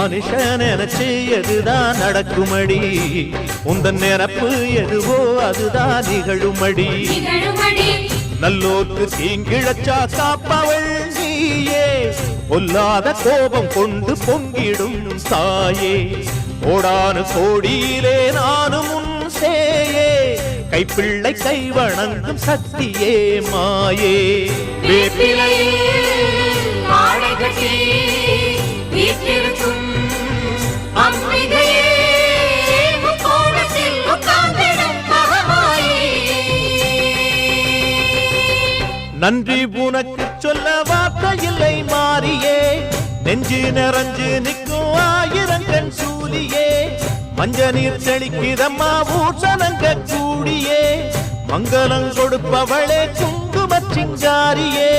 மனுஷன் நினைச்சு எதுதான் நடக்குமடி? உந்தன் நிரப்பு எதுவோ அதுதான் நிகழுமடி. நல்லோர்க்கு தீங்கிழச்சா காப்பவள் நீயே. பொல்லாத கோபம் கொண்டு பொங்கிடும் தாயே. கோடானு கோடியிலே நானும் உன் சேயே. கைப்பிள்ளை கை வணங்கும் சக்தியே மாயே. வேப்பிலையே நன்றி உனக்கு சொல்ல வார்த்தை இல்லை மாறியே. நெஞ்சு நிறைஞ்சு நிற்கும் ஆயிரங்கண் சூலியே. மஞ்ச நீர் செழிக்கிதம்மா ஊசனங்க கூடியே. மங்களம் கொடுப்பவளே குங்குமச்சிங்காரியே